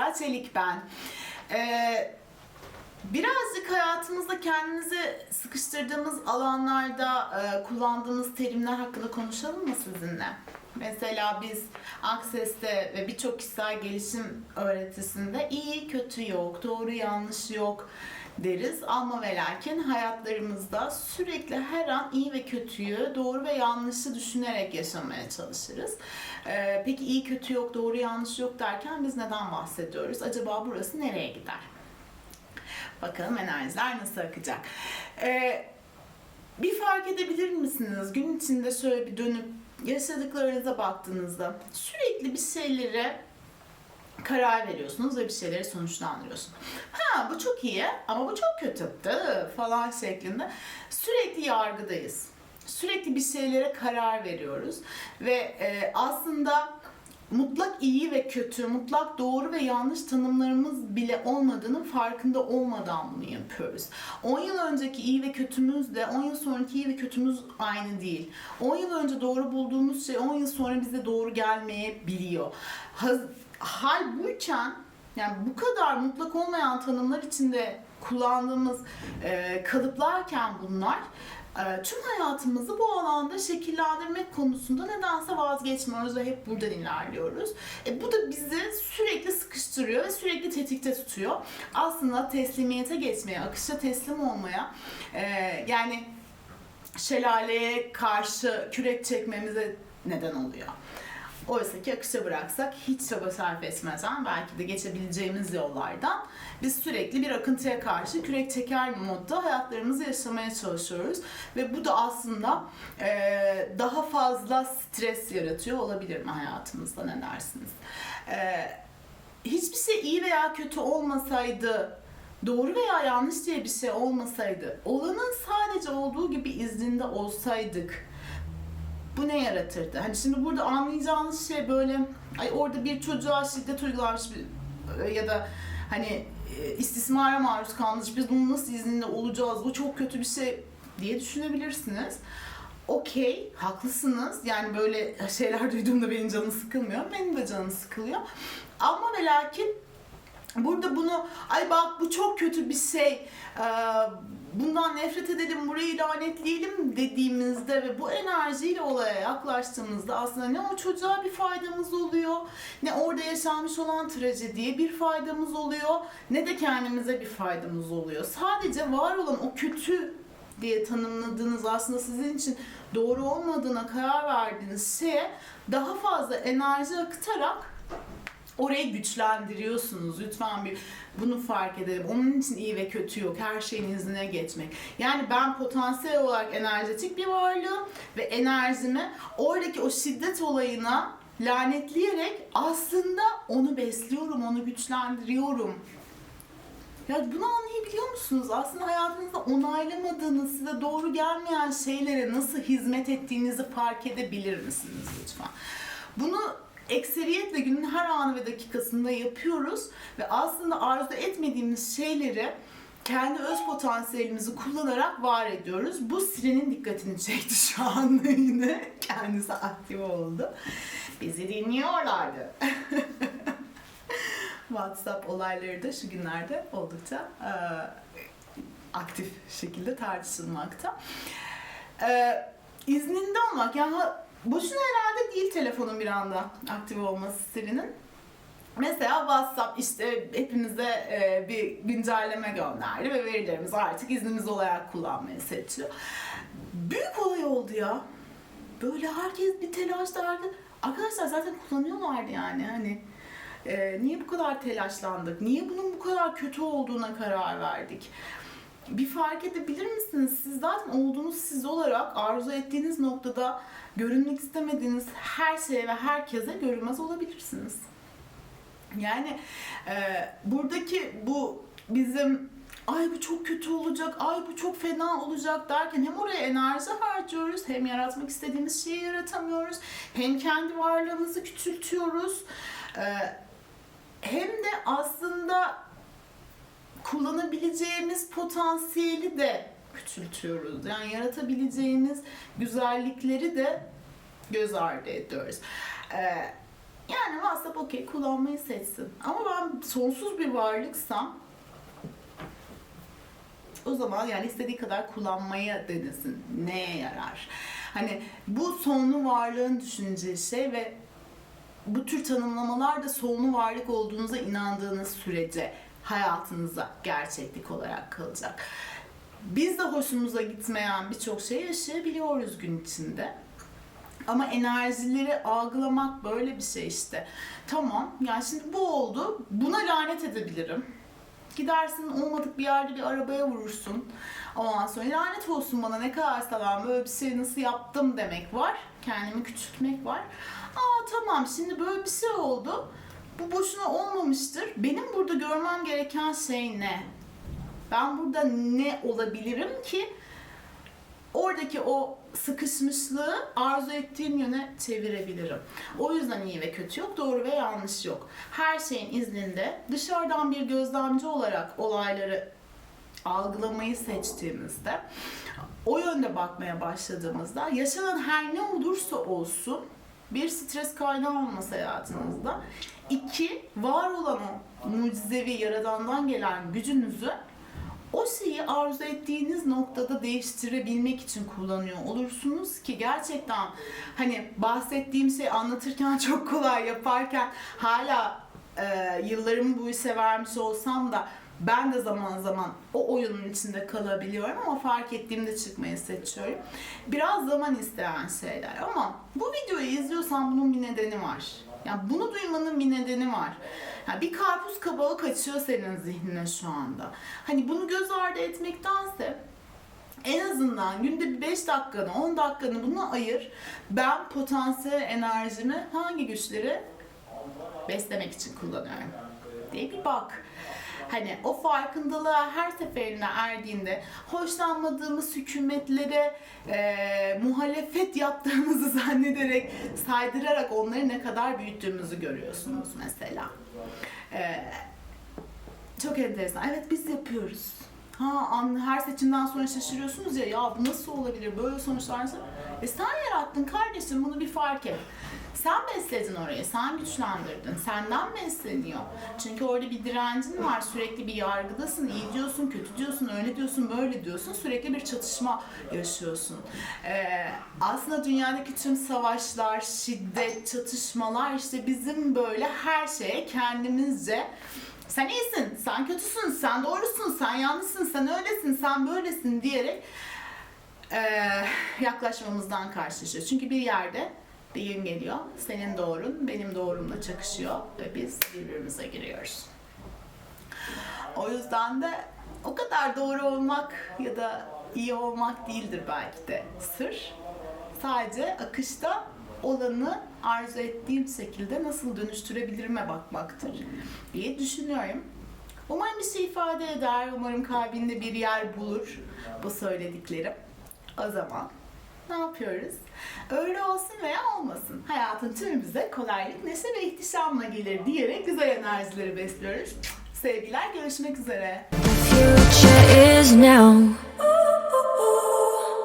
Esra Çelik ben. Ee, birazcık hayatımızda kendimizi sıkıştırdığımız alanlarda e, kullandığımız terimler hakkında konuşalım mı sizinle? Mesela biz Akses'te ve birçok kişisel gelişim öğretisinde iyi kötü yok, doğru yanlış yok deriz. Ama ve lakin hayatlarımızda sürekli her an iyi ve kötüyü, doğru ve yanlışı düşünerek yaşamaya çalışırız. Ee, peki iyi kötü yok, doğru yanlış yok derken biz neden bahsediyoruz? Acaba burası nereye gider? Bakalım enerjiler nasıl akacak. Ee, bir fark edebilir misiniz? Gün içinde şöyle bir dönüp yaşadıklarınıza baktığınızda sürekli bir şeylere karar veriyorsunuz ve bir şeyleri sonuçlandırıyorsunuz. Ha bu çok iyi ama bu çok kötü dı falan şeklinde sürekli yargıdayız. Sürekli bir şeylere karar veriyoruz ve e, aslında mutlak iyi ve kötü, mutlak doğru ve yanlış tanımlarımız bile olmadığının farkında olmadan bunu yapıyoruz. 10 yıl önceki iyi ve kötümüz de 10 yıl sonraki iyi ve kötümüz aynı değil. 10 yıl önce doğru bulduğumuz şey 10 yıl sonra bize doğru gelmeyebiliyor. Haz- Hal buyken yani bu kadar mutlak olmayan tanımlar içinde kullandığımız e, kalıplarken bunlar e, tüm hayatımızı bu alanda şekillendirmek konusunda nedense vazgeçmiyoruz ve hep buradan ilerliyoruz. E, bu da bizi sürekli sıkıştırıyor ve sürekli tetikte tutuyor. Aslında teslimiyete geçmeye, akışa teslim olmaya e, yani şelaleye karşı kürek çekmemize neden oluyor. Oysa ki akışa bıraksak hiç çaba sarf etmeden belki de geçebileceğimiz yollardan biz sürekli bir akıntıya karşı kürek çeker modda hayatlarımızı yaşamaya çalışıyoruz. Ve bu da aslında eee, daha fazla stres yaratıyor olabilir mi hayatımızda ne dersiniz? Eee, hiçbir şey iyi veya kötü olmasaydı doğru veya yanlış diye bir şey olmasaydı, olanın sadece olduğu gibi izninde olsaydık, bu ne yaratırdı? Hani şimdi burada anlayacağınız şey böyle ay orada bir çocuğa şiddet uygulanmış bir ya da hani e, istismara maruz kalmış biz bunun nasıl izninde olacağız bu çok kötü bir şey diye düşünebilirsiniz. Okey, haklısınız. Yani böyle şeyler duyduğumda benim canım sıkılmıyor. Benim de canım sıkılıyor. Ama ve lakin burada bunu ay bak bu çok kötü bir şey bundan nefret edelim burayı lanetleyelim dediğimizde ve bu enerjiyle olaya yaklaştığımızda aslında ne o çocuğa bir faydamız oluyor ne orada yaşanmış olan trajediye bir faydamız oluyor ne de kendimize bir faydamız oluyor. Sadece var olan o kötü diye tanımladığınız aslında sizin için doğru olmadığına karar verdiğiniz şeye daha fazla enerji akıtarak orayı güçlendiriyorsunuz. Lütfen bir bunu fark edelim. Onun için iyi ve kötü yok. Her şeyin izine geçmek. Yani ben potansiyel olarak enerjetik bir varlığım ve enerjimi oradaki o şiddet olayına lanetleyerek aslında onu besliyorum, onu güçlendiriyorum. Ya bunu anlayabiliyor musunuz? Aslında hayatınızda onaylamadığınız, size doğru gelmeyen şeylere nasıl hizmet ettiğinizi fark edebilir misiniz lütfen? Bunu ekseriyetle günün her anı ve dakikasında yapıyoruz ve aslında arzu etmediğimiz şeyleri kendi öz potansiyelimizi kullanarak var ediyoruz. Bu Siren'in dikkatini çekti şu an yine. Kendisi aktif oldu. Bizi dinliyorlardı. WhatsApp olayları da şu günlerde oldukça e, aktif şekilde tartışılmakta. E, izninde olmak yani boşuna herhalde değil telefonun bir anda aktif olması Siri'nin. Mesela WhatsApp işte hepimize e, bir güncelleme gönderdi ve verilerimizi artık iznimiz olarak kullanmayı seçiyor. Büyük olay oldu ya. Böyle herkes bir telaş derdi. Arkadaşlar zaten kullanıyorlardı yani hani. e, niye bu kadar telaşlandık? Niye bunun bu kadar kötü olduğuna karar verdik? Bir fark edebilir misiniz? Siz zaten olduğunuz siz olarak arzu ettiğiniz noktada görünmek istemediğiniz her şeye ve herkese görünmez olabilirsiniz. Yani e, buradaki bu bizim ay bu çok kötü olacak, ay bu çok fena olacak derken hem oraya enerji harcıyoruz, hem yaratmak istediğimiz şeyi yaratamıyoruz, hem kendi varlığımızı küçültüyoruz. E, hem de aslında kullanabileceğimiz potansiyeli de küçültüyoruz. Yani yaratabileceğimiz güzellikleri de göz ardı ediyoruz. Ee, Yani WhatsApp okey kullanmayı seçsin. Ama ben sonsuz bir varlıksam o zaman yani istediği kadar kullanmaya denesin. Neye yarar? Hani bu sonlu varlığın düşüneceği şey ve bu tür tanımlamalar da sonlu varlık olduğunuza inandığınız sürece hayatınıza gerçeklik olarak kalacak. Biz de hoşumuza gitmeyen birçok şey yaşayabiliyoruz gün içinde. Ama enerjileri algılamak böyle bir şey işte. Tamam, yani şimdi bu oldu. Buna lanet edebilirim. Gidersin olmadık bir yerde bir arabaya vurursun. Ondan sonra lanet olsun bana ne kadar ben böyle bir şey nasıl yaptım demek var. Kendimi küçültmek var. Aa tamam şimdi böyle bir şey oldu. Bu boşuna olmamıştır. Benim burada görmem gereken şey ne? Ben burada ne olabilirim ki oradaki o sıkışmışlığı arzu ettiğim yöne çevirebilirim. O yüzden iyi ve kötü yok, doğru ve yanlış yok. Her şeyin izninde dışarıdan bir gözlemci olarak olayları algılamayı seçtiğimizde, o yönde bakmaya başladığımızda yaşanan her ne olursa olsun bir stres kaynağı olması hayatınızda. İki, var olan o mucizevi yaradandan gelen gücünüzü o şeyi arzu ettiğiniz noktada değiştirebilmek için kullanıyor olursunuz ki gerçekten hani bahsettiğim şey anlatırken çok kolay yaparken hala e, yıllarımı bu işe vermiş olsam da ben de zaman zaman o oyunun içinde kalabiliyorum ama fark ettiğimde çıkmayı seçiyorum. Biraz zaman isteyen şeyler ama bu videoyu izliyorsan bunun bir nedeni var. Yani bunu duymanın bir nedeni var. Yani bir karpuz kabağı kaçıyor senin zihnine şu anda. Hani bunu göz ardı etmektense en azından günde bir 5 dakikanı, 10 dakikanı buna ayır. Ben potansiyel enerjimi hangi güçleri beslemek için kullanıyorum diye bir bak. Hani o farkındalığa her seferinde erdiğinde hoşlanmadığımız hükümetlere e, muhalefet yaptığımızı zannederek, saydırarak onları ne kadar büyüttüğümüzü görüyorsunuz mesela. E, çok enteresan. Evet biz yapıyoruz. Ha an, her seçimden sonra şaşırıyorsunuz ya ya bu nasıl olabilir böyle sonuçlar. E sen yarattın kardeşim bunu bir fark et. Sen besledin orayı, sen güçlendirdin, senden besleniyor. Çünkü orada bir direncin var, sürekli bir yargıdasın, iyi diyorsun, kötü diyorsun, öyle diyorsun, böyle diyorsun, sürekli bir çatışma yaşıyorsun. Ee, aslında dünyadaki tüm savaşlar, şiddet, çatışmalar işte bizim böyle her şeye kendimizce sen iyisin, sen kötüsün, sen doğrusun, sen yanlışsın, sen öylesin, sen böylesin diyerek eee, yaklaşmamızdan karşılaşıyor. Çünkü bir yerde bir gün geliyor, senin doğrun benim doğrumla çakışıyor ve biz birbirimize giriyoruz. O yüzden de o kadar doğru olmak ya da iyi olmak değildir belki de sır. Sadece akışta olanı arzu ettiğim şekilde nasıl dönüştürebilirime bakmaktır diye düşünüyorum. Umarım bir şey ifade eder, umarım kalbinde bir yer bulur bu söylediklerim. O zaman ne yapıyoruz? Öyle olsun veya olmasın. Hayatın tümü bize kolaylık, neşe ve ihtişamla gelir diyerek güzel enerjileri besliyoruz. Sevgiler, görüşmek üzere. The.